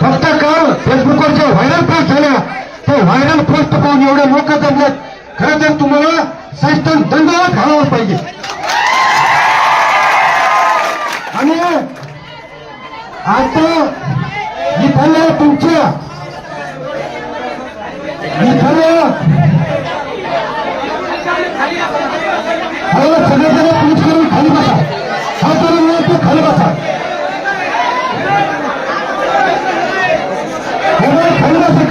फक्त कारण फेसबुकवर ज्या व्हायरल पोस्ट झाल्या. त्या व्हायरल पोस्ट पाहून एवढे लोक जमलेत खरं तर तुम्हाला संस्थान दंडाला घालावं पाहिजे. आणि आता इथल्या तुमच्या. इथल्या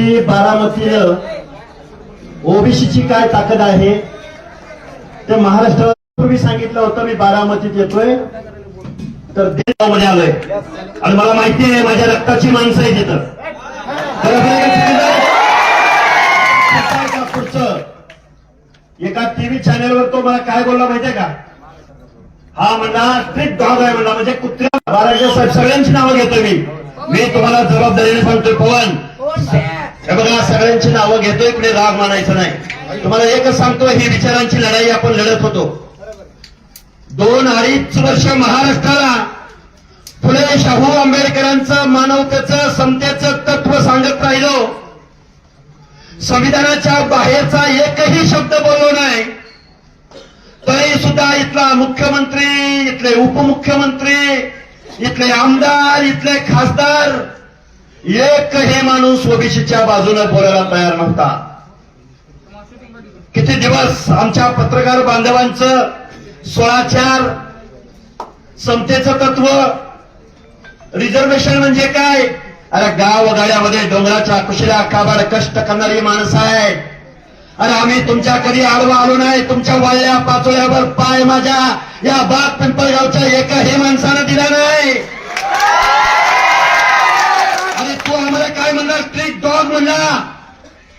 ओबीसी दिवशी बारामतीनं ओबीसीची काय ताकद आहे ते महाराष्ट्रात पूर्वी सांगितलं होतं मी बारामतीत येतोय. तर देवामध्ये आलोय. आणि मला माहिती आहे माझ्या रक्ताची माणसं आहे? तिथं पुढचं. एका टीव्ही चॅनेलवर तो मला काय बोलला माहितीये का? हा म्हणला स्ट्रिक्ट डॉग आहे म्हणला म्हणजे कुत्र्या बाराच्या साहेब सगळ्यांची नावं घेतो मी. मी तुम्हाला जबाबदारीने सांगतोय पवन. हे बघा सगळ्यांची नावं घेतोय कुठे राग मानायचं नाही. तुम्हाला एकच सांगतो ही विचारांची लढाई आपण लढत होतो. दोन अडीच वर्ष महाराष्ट्राला फुले शाहू आंबेडकरांचं मानवतेचं समतेचं तत्व सांगत राहिलो. संविधानाच्या बाहेरचा एकही शब्द बोललो नाही. तरी सुद्धा इथला मुख्यमंत्री इथले उपमुख्यमंत्री इथले आमदार इथले खासदार एकही माणूस ओबीसीच्या बाजूने बोलायला तयार नव्हता. किती दिवस आमच्या पत्रकार बांधवांचं सोळा समतेचं तत्व रिझर्वेशन म्हणजे काय? अरे गाव गाड्यामध्ये डोंगराच्या कुशीला काबाड कष्ट करणारी माणसं आहे अरे आम्ही तुमच्या कधी आडवा आलो नाही तुमच्या वाळल्या पाचोळ्यावर पाय माझ्या या बाग पिंपळगावच्या एकाही माणसानं दिला नाही. काय म्हणणार स्ट्रीट डॉग म्हणला.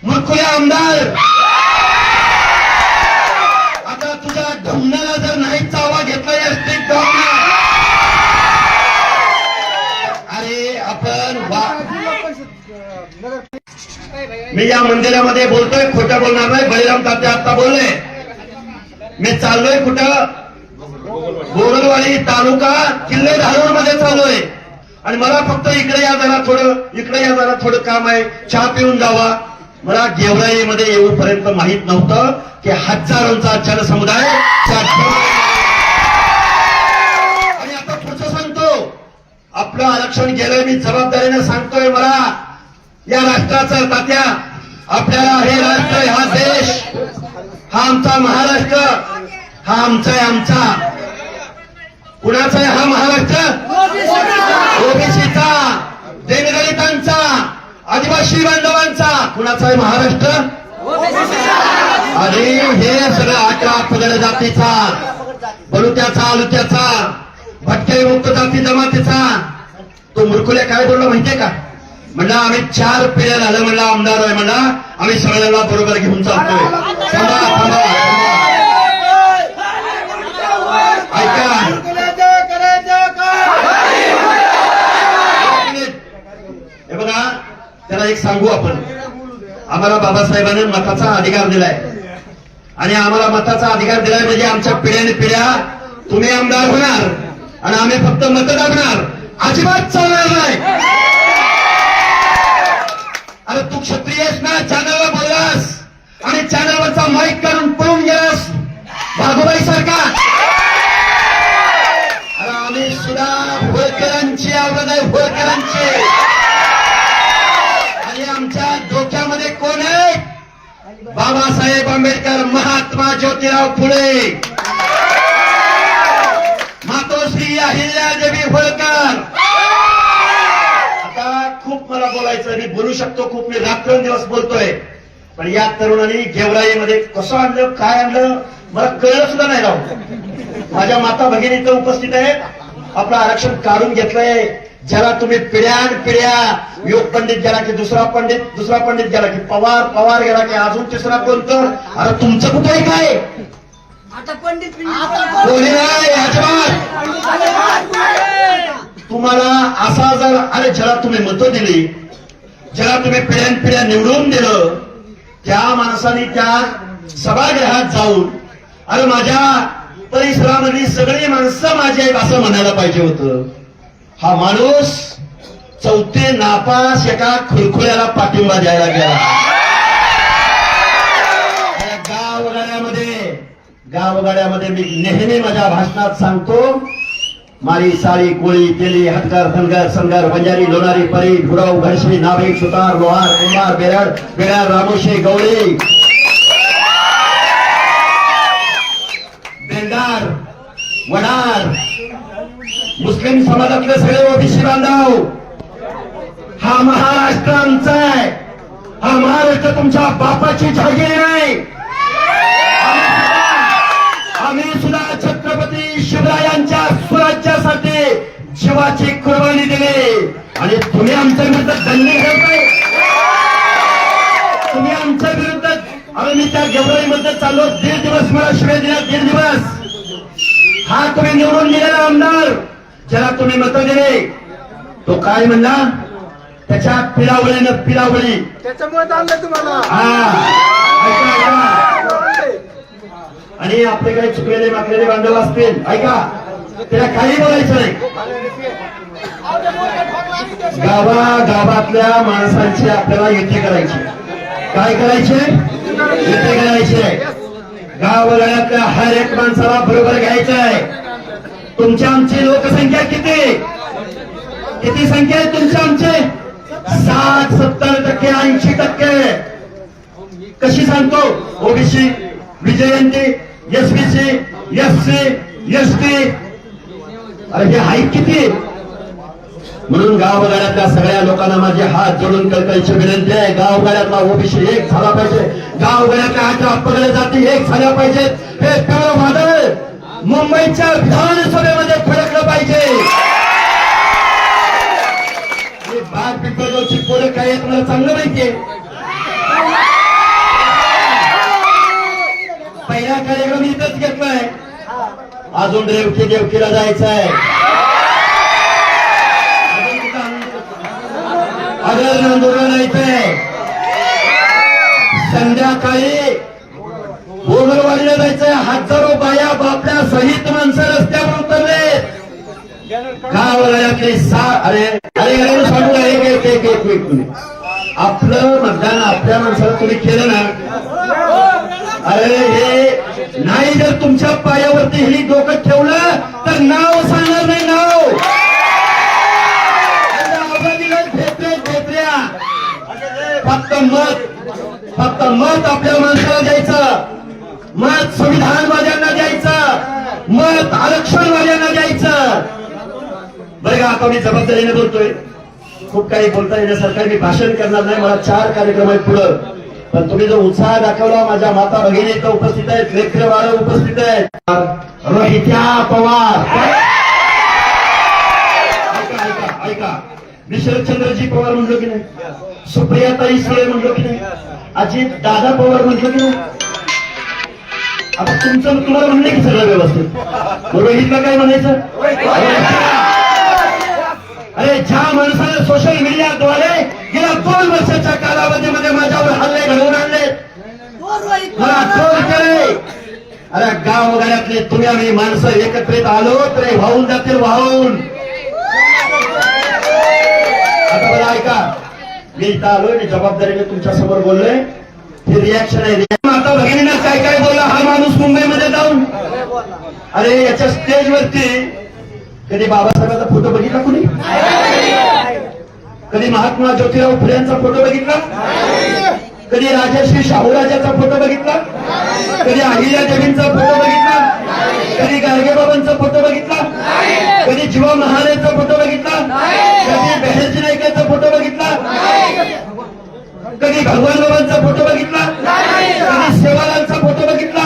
मुरखुल्या आमदार. आता तुझ्या ढोंगणाला जर नाही चावा घेतला या स्ट्रीट डॉग अरे आपण मी या मंदिरामध्ये बोलतोय खोटं बोलणार नाही. बळीराम तात्या आता बोलले. मी चाललोय कुठं? गोगलवाडी तालुका किल्ले धारूरमध्ये चालू आहे आणि मला फक्त इकडे या जरा थोडं इकडे या जरा थोडं काम आहे. चहा पिऊन जावा. मला गेवराईमध्ये येऊपर्यंत माहीत नव्हतं की हजारोंचा जनसमुदाय आणि आता पुढचं सांगतो. आपलं आरक्षण गेलंय मी जबाबदारीने सांगतोय मला. या राष्ट्राचा तात्या आपल्याला हे राष्ट्र हा देश हा आमचा महाराष्ट्र हा आमचा आहे आमचा. कुणाचा आहे हा महाराष्ट्र ओबीसीचा देनदलितांचा आदिवासी बांधवांचा. कुणाचा आहे महाराष्ट्र? अरे हे सगळं अठरा पगड जातीचा. बलुत्याचा आलुत्याचा. भटके मुक्त जाती जमातीचा. तो मुरकुल्या काय बोलला माहितीये का? म्हणला आम्ही चार पिढ्या झालं म्हणला आमदार आहे म्हणला आम्ही सगळ्यांना बरोबर घेऊन चालतोय. थांबा थांबा थांबा. ऐका हे बघा त्याला एक सांगू आपण. आम्हाला बाबासाहेबांनी मताचा अधिकार दिलाय. आणि आम्हाला मताचा अधिकार दिलाय म्हणजे आमच्या पिढ्याने पिढ्या तुम्ही आमदार होणार आणि आम्ही फक्त मत दाबणार अजिबात चालणार नाही. अरे तू क्षत्रियस ना? चॅनलला बोललास. आणि चॅनलवरचा माईक काढून पळून गेलास. भागोबाई सारखा बाबासाहेब आंबेडकर महात्मा ज्योतिराव फुले. मातोश्री अहिल्यादेवी होळकर बोलायचं मी बोलू शकतो खूप मी रात्रंदिवस बोलतोय. पण या तरुणांनी गेवराईमध्ये कसं आणलं काय आणलं मला कळलं सुद्धा नाही राहू माझ्या माता भगिनी इथं उपस्थित आहेत आपलं आरक्षण काढून घेतलंय. ज्याला तुम्ही पिढ्यान पिढ्या योग पंडित गेला की दुसरा पंडित दुसरा पंडित गेला की पवार पवार गेला की अजून तिसरा कोणतं अरे तुमचं कुठे आहे काय? आता पंडित कोणी नाही अजिबात तुम्हाला असा जर अरे ज्याला तुम्ही मतं दिली ज्याला तुम्ही पिढ्यान पिढ्या निवडून दिलं त्या माणसाने त्या सभागृहात जाऊन अरे माझ्या परिसरामधली सगळी माणसं माझी आहेत असं म्हणायला पाहिजे होतं. हा माणूस चौथे नापास एका खुरखुऱ्याला पाठिंबा द्यायला गेला. गावगाड्यामध्ये गावगाड्यामध्ये मी नेहमी माझ्या भाषणात सांगतो मारी साळी कोळी तेली हटकर धनगर संगर बंजारी लोणारी परी भुराव घरशी नाभिक सुतार लोहार कुंभार बेरड बेडार रामोशी गवळी. बेंडार वडार मुस्लिम समाजातले सगळे ओबीसी बांधव हा महाराष्ट्र आमचा आहे. हा महाराष्ट्र तुमच्या बापाची जागीर नाही. आम्ही सुद्धा छत्रपती शिवरायांच्या स्वराज्यासाठी शिवाची कुर्बानी दिली. आणि तुम्ही आमच्या विरुद्ध दंडी ठेवताय तुम्ही आमच्या विरुद्ध अरे मी त्या गेवराईमध्ये चाललो दीड दिवस मला शिवाय दिला दीड दिवस. हा तुम्ही निवडून दिलेला आमदार. ज्याला तुम्ही मत दिले तो काय म्हणला? त्याच्या पिरावळीनं पिरावळी त्याच्यामुळे आणलं तुम्हाला. हा. आणि आपले काही चुकलेले माकलेले बांधव असतील ऐका. त्याला काही बोलायचं नाही. गावा गावातल्या माणसांची आपल्याला युती करायची. काय करायचे? युती करायचे. गावगाड्यातल्या हर एक माणसाला बरोबर घ्यायचं आहे तुमची आमची लोकसंख्या किती? किती संख्या आहे तुमच्या आमचे? साठ सत्तर टक्के ऐंशी टक्के. कशी सांगतो? ओबीसी विजयंती एसबीसी एससी एसटी अरे हे हाईक किती? म्हणून गावगाड्यातल्या सगळ्या लोकांना माझे हात जोडून कळकळीची विनंती आहे. गावगाड्यातला ओबीसी एक झाला पाहिजे. गावगाड्यातल्या आठ पगड जाती एक झाल्या पाहिजेत. हे पिवळं वादळ. मुंबईच्या विधानसभेमध्ये फडकलं पाहिजे. आणि बाग पिंपळगावची पोरं काय आहेत मला चांगलं माहितीये. पहिला कार्यक्रम इथंच घेतलाय. अजून रेवकी देवकीला जायचं आहे अगर नांदुरला जायचंय. संध्याकाळी भोगरवाडीला जायचंय. हजारो सहित माणसं रस्त्यावर उतरले. गावातले सा अरे अरे अरे सांगू एक एक एक एक एक तुम्ही. आपलं मतदान आपल्या माणसाला तुम्ही केलं ना? अरे हे नाही जर तुमच्या पायावरती हे डोकं ठेवलं तर नाव सांगणार नाही नाव. फक्त मत फक्त मत आपल्या माणसाला द्यायचं. मत संविधान द्यायचं मत आरक्षणवाद्यांना द्यायचं. बरं का आता मी जबाबदारीने बोलतोय. खूप काही बोलता येण्यासारखं मी भाषण करणार नाही. मला चार कार्यक्रम आहेत पुढं. पण तुम्ही जो उत्साह दाखवला माझ्या माता भगिनी इथं उपस्थित आहेत. लेखवाळ उपस्थित आहेत. रोहित्या पवार. ऐका ऐका ऐका. मी शरदचंद्रजी पवार म्हणलो की नाही? सुप्रियाताई सुळे म्हणलो की नाही? अजित दादा पवार म्हणलो की नाही? आता तुमचं तुम्हाला म्हणले की सगळं व्यवस्थित. रोहितला काय म्हणायचं? अरे ज्या माणसाने सोशल मीडियाद्वारे गेल्या दोन वर्षाच्या कालावधीमध्ये माझ्यावर हल्ले घडवून आणले. मला ट्रोल करे अरे गावगाड्यातले तुम्ही आम्ही माणसं एकत्रित आलो तर वाहून जातील वाहून. आता बरं ऐका मी इथं आलोय मी जबाबदारीने तुमच्यासमोर बोललोय. हे रिॲक्शन आहे. आता भगिनीनं काय काय बोलला हा माणूस मुंबईमध्ये जाऊन. अरे याच्या स्टेजवरती कधी बाबासाहेबांचा फोटो बघितला कुणी? कधी महात्मा ज्योतिराव फुले यांचा फोटो बघितला? कधी राजश्री शाहूराजाचा फोटो बघितला? कधी अहिल्या देवींचा फोटो बघितला? कधी गाडगेबाबांचा फोटो बघितला? कधी जीवा महालेचा फोटो बघितला? कधी बेहरजी नायकाचा फोटो बघितला? कधी भगवान बाबांचा फोटो बघितला? कधी सेवालालचा फोटो बघितला?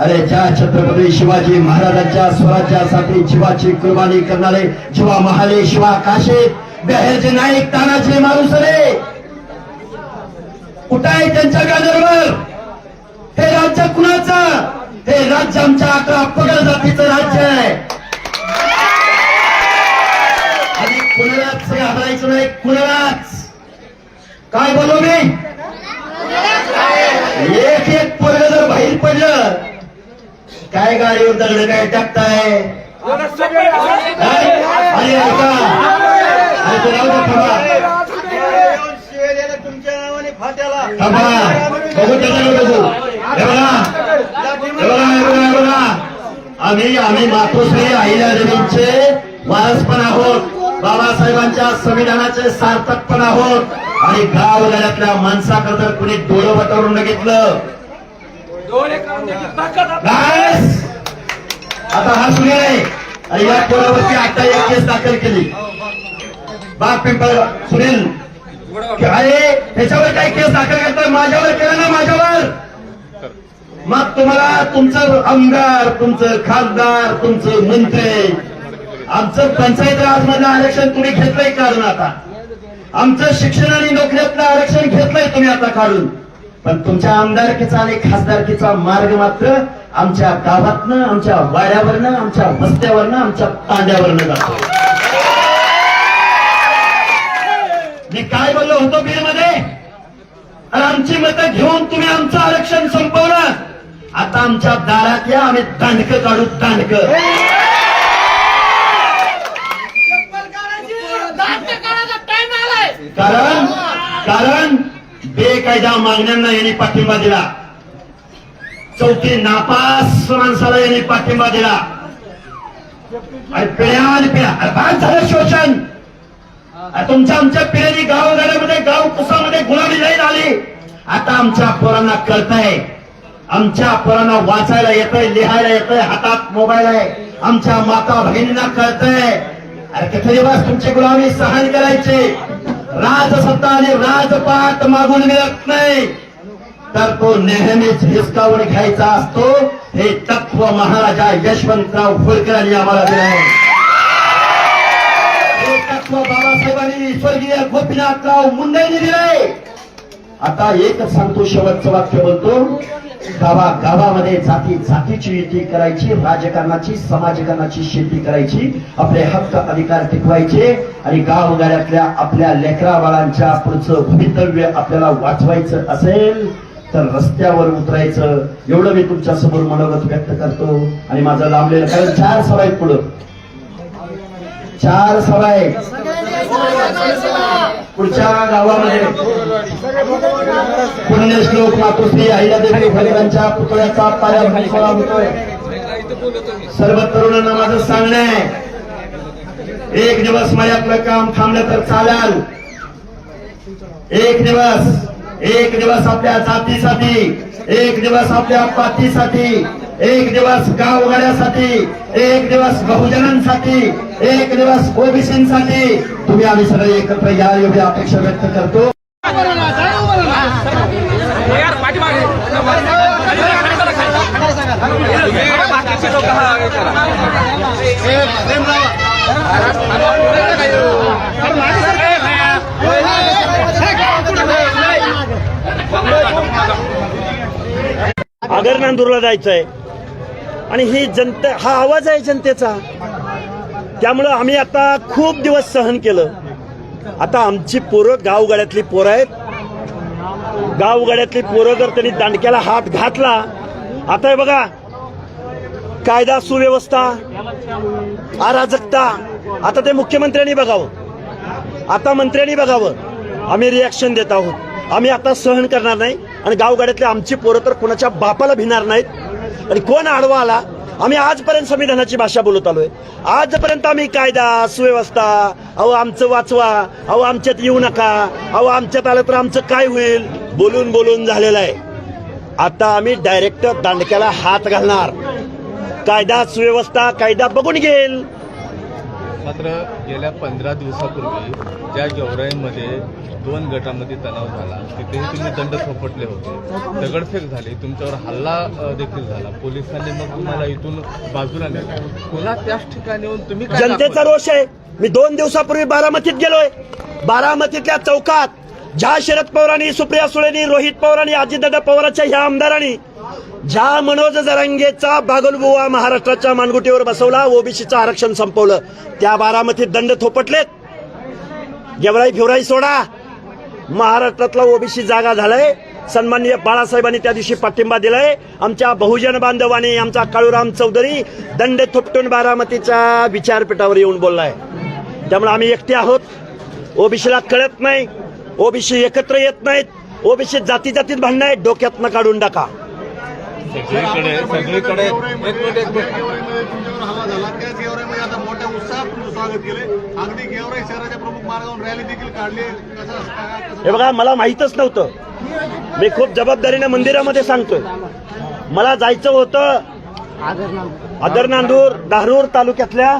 अरे ज्या छत्रपती शिवाजी महाराजांच्या स्वराज्यासाठी जीवाची कुर्बानी करणारे शिवा महाले शिवा काशे बहेरचे नाईक तानाचे माणूस रे कुठं आहे त्यांच्या गाजरवर हे राज्य कुणाचं? हे राज्य आमच्या अकरा पगड जातीचं राज्य आहे. आणि कुणालाच घाबरायचं नाही कुणालाच. काय बोलू मी? एक एक पोरग जर बाहेर पडलं काय गाडीवर दगड काय टाकताय? अरे ऐका. थांबा. बघू त्याच्याकडे बघू. हे बघा. आम्ही आम्ही मातोश्री अहिल्यादेवींचे वारस पण आहोत. बाबासाहेबांच्या संविधानाचे सार्थक पण आहोत. आणि गाव गड्यातल्या माणसाकडे कुणी डोळं वटवरून घेतलं! आता. हा सुने आहे. आणि या पोरावरती आता एक केस दाखल केली. बाग पिंपळ सुनील. अरे त्याच्यावर काही केस दाखल करताय माझ्यावर केलं ना माझ्यावर? मग तुम्हाला तुमचं आमदार तुमचं खासदार तुमचं मंत्री आमचं पंचायत राज मधलं आरक्षण तुम्ही घेतलंय काढून आता? आमचं शिक्षण आणि नोकऱ्यातलं आरक्षण घेतलंय तुम्ही आता काढून. पण तुमच्या आमदारकीचा आणि खासदारकीचा मार्ग मात्र आमच्या गावातनं आमच्या वाड्यावरनं आमच्या वस्त्यावरनं आमच्या तांड्यावरनं जातो मी काय बोललो होतो बिलमध्ये आणि आमची मतं घेऊन तुम्ही आमचं आरक्षण संपवलं. आता आमच्या दारात या आम्ही दांडकं काढू दांडकं. कारण? कारण बेकायदा मागण्यांना यांनी पाठिंबा दिला. चौथी नापास माणसाला यांनी पाठिंबा दिला. आणि पिढ्या आणि पिढ्या अरे बाद झालं शोषण. तुमच्या आमच्या पिढ्यांनी गावगाड्यामध्ये गाव कुसामध्ये गुलाबी जाईल आली आता आमच्या पोरांना कळतंय. आमच्या पोरांना वाचायला येतंय लिहायला येतंय हातात मोबाईल आहे. आमच्या माता भगिनींना कळतंय. अरे किती दिवस तुमची गुलामी सहन करायची? राजसत्ता आणि राजपाट मागून मिळत नाही. तर तो नेहमीच हिसकावून घ्यायचा असतो. हे तत्व महाराजा यशवंतराव होळकर यांनी आम्हाला दिलं आहे. हे तत्व बाबासाहेबांनी स्वर्गीय गोपीनाथराव मुंडेंनी दिलंय. आता एकच सांगतो शेवटचं वाक्य बोलतो. गावा गावामध्ये जाती जातीची युती करायची राजकारणाची समाजकारणाची शेती करायची आपले हक्क अधिकार टिकवायचे आणि गावगाड्यातल्या आपल्या लेकरा बाळांच्या पुढचं भवितव्य आपल्याला वाचवायचं असेल तर रस्त्यावर उतरायचं. एवढं मी तुमच्यासमोर मनोगत व्यक्त करतो. आणि माझं लांबलेलं कारण चार सभा आहेत पुढं. चार सभा आहेत. पुढच्या गावामध्ये. पुण्यश्लोक मातोश्री अहिल्यादेवी भगवानच्या पुतळ्याचा पाया सोहळा होतोय. सर्व तरुणांना माझं सांगणं आहे. एक दिवस माझ्यातलं काम थांबलं तर चालाल. एक दिवस एक दिवस आपल्या जातीसाठी एक दिवस आपल्या पातीसाठी एक दिवस गावगाड्यासाठी एक दिवस बहुजनांसाठी एक दिवस ओबीसीसाठी. तुम्ही आम्ही सगळे एकत्र या एवढी अपेक्षा व्यक्त करतो. आगर नांदूरला जायचंय. आणि ही जनता हा आवाज आहे जनतेचा. त्यामुळं आम्ही आता खूप दिवस सहन केलं. आता आमची पोरं गावगाड्यातली पोरं आहेत. गावगाड्यातली पोरं जर त्यांनी दांडक्याला हात घातला आता हे बघा कायदा सुव्यवस्था अराजकता आता ते मुख्यमंत्र्यांनी बघावं. आता मंत्र्यांनी बघावं. आम्ही रिॲक्शन देत आहोत. आम्ही आता सहन करणार नाही आणि गावगाड्यातले आमची पोरं तर कोणाच्या बापाला भिणार नाहीत. आणि कोण आडवा आला? आम्ही आजपर्यंत संविधानाची भाषा बोलत आलोय. आजपर्यंत आम्ही कायदा सुव्यवस्था अहो आमचं वाचवा अहो आमच्यात येऊ नका अहो आमच्यात आलं तर आमचं काय होईल? बोलून बोलून झालेलं आहे. आता आम्ही डायरेक्ट दांडक्याला हात घालणार. कायदा सुव्यवस्था कायदा बघून घेईल. मात्र गेल्या पंधरा दिवसापूर्वी ज्या गेवराईमध्ये दोन गटामध्ये तणाव झाला तिथेही तुम्ही दंड थोपटले होते. दगडफेक झाली तुमच्यावर हल्ला देखील झाला. पोलिसांनी मग तुम्हाला इथून बाजूला नेलं. पुन्हा त्याच ठिकाणी येऊन तुम्ही जनतेचा रोष आहे. मी दोन दिवसापूर्वी बारामतीत गेलोय. बारामतीतल्या चौकात ज्या शरद पवारांनी सुप्रिया सुळेनी रोहित पवारांनी अजितदादा पवारांच्या ह्या आमदारांनी ज्या मनोज जरांगेचा बागलबुवा महाराष्ट्राच्या मानगुटीवर बसवला ओबीसीचं आरक्षण संपवलं. त्या बारामतीत दंड थोपटलेत. गेवराई फिवराई सोडा. महाराष्ट्रातला ओबीसी जागा झालाय. सन्माननीय बाळासाहेबांनी त्या दिवशी पाठिंबा दिलाय. आमच्या बहुजन बांधवांनी आमचा काळूराम चौधरी दंड थोपटून बारामतीच्या विचारपीठावर येऊन बोललाय. त्यामुळे आम्ही एकटे आहोत. ओबीसीला कळत नाही. ओबीसी एकत्र येत नाहीत. ओबीसी जाती जातीत भांडणं आहेत. डोक्यातनं काढून टाका. सगळीकडे सगळीकडे एक मिनिट एक मिनिट. तुमच्यावर हल्ला झाला. त्याच गेवराईमध्ये आता मोठ्या उत्साहात तुमचं स्वागत केले. अगदी गेवराई शहराच्या प्रमुख मार्गावरून रॅली देखील काढली. कसं हे बघा मला माहीतच नव्हतं. मी खूप जबाबदारीने मंदिरामध्ये सांगतोय. मला जायचं होतं आदर नांदूर धारूर तालुक्यातल्या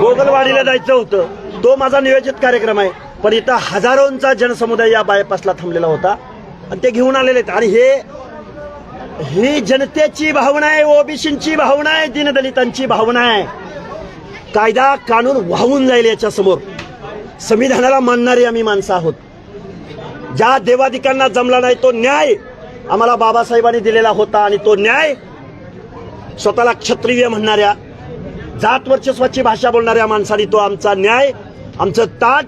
गोगलवाडीला जायचं होतं. तो माझा नियोजित कार्यक्रम आहे. पण इथं हजारोंचा जनसमुदाय या बायपासला थांबलेला होता. आणि ते घेऊन आलेले आहेत. आणि हे ही जनतेची भावना आहे ओबीसींची भावना आहे दीनदलितांची भावना आहे. कायदा कानून वाहून जाईल याच्या समोर संविधानाला मानणारी आम्ही माणसं आहोत. ज्या देवाधिकांना जमला नाही तो न्याय आम्हाला बाबासाहेबांनी दिलेला होता आणि तो न्याय स्वतःला क्षत्रिय म्हणणाऱ्या जात वर्चस्वाची भाषा बोलणाऱ्या माणसाने तो आमचा न्याय आमचं ताट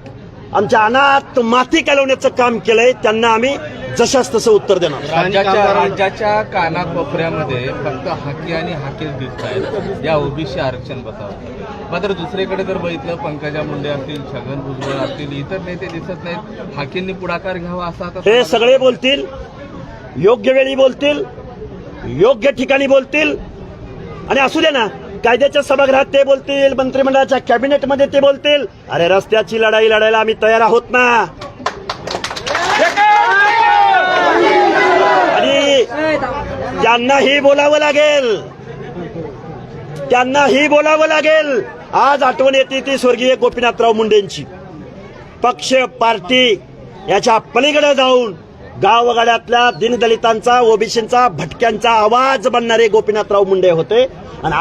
आमच्या अनाथ माती कालवण्याचं काम केलंय त्यांना आम्ही जशास तसं उत्तर देणार. राज्याच्या राज्याच्या कानाकोपऱ्यामध्ये फक्त हाकी आणि हाकीच दिसत आहेत. या ओबीसी आरक्षण बसावं. मात्र दुसरीकडे जर बघितलं पंकजा मुंडे असतील छगन भुजबळ असतील इतर नेते दिसत नाहीत. हाकींनी पुढाकार घ्यावा असा हे सगळे बोलतील योग्य वेळी बोलतील योग्य ठिकाणी बोलतील आणि असू दे ना कायद्याच्या सभागृहात ते बोलतील मंत्रिमंडळाच्या कॅबिनेटमध्ये ते बोलतील. अरे रस्त्याची लढाई लढायला आम्ही तयार आहोत ना. आणि त्यांनाही बोलावं लागेल. त्यांनाही बोलावं लागेल. आज आठवण येते ती स्वर्गीय गोपीनाथराव मुंडेंची. पक्ष पार्टी याच्या पलीकडे जाऊन गावगाड्यातल्या दिनदलितांचा ओबीसींचा भटक्यांचा आवाज बनणारे गोपीनाथराव मुंडे होते. आणि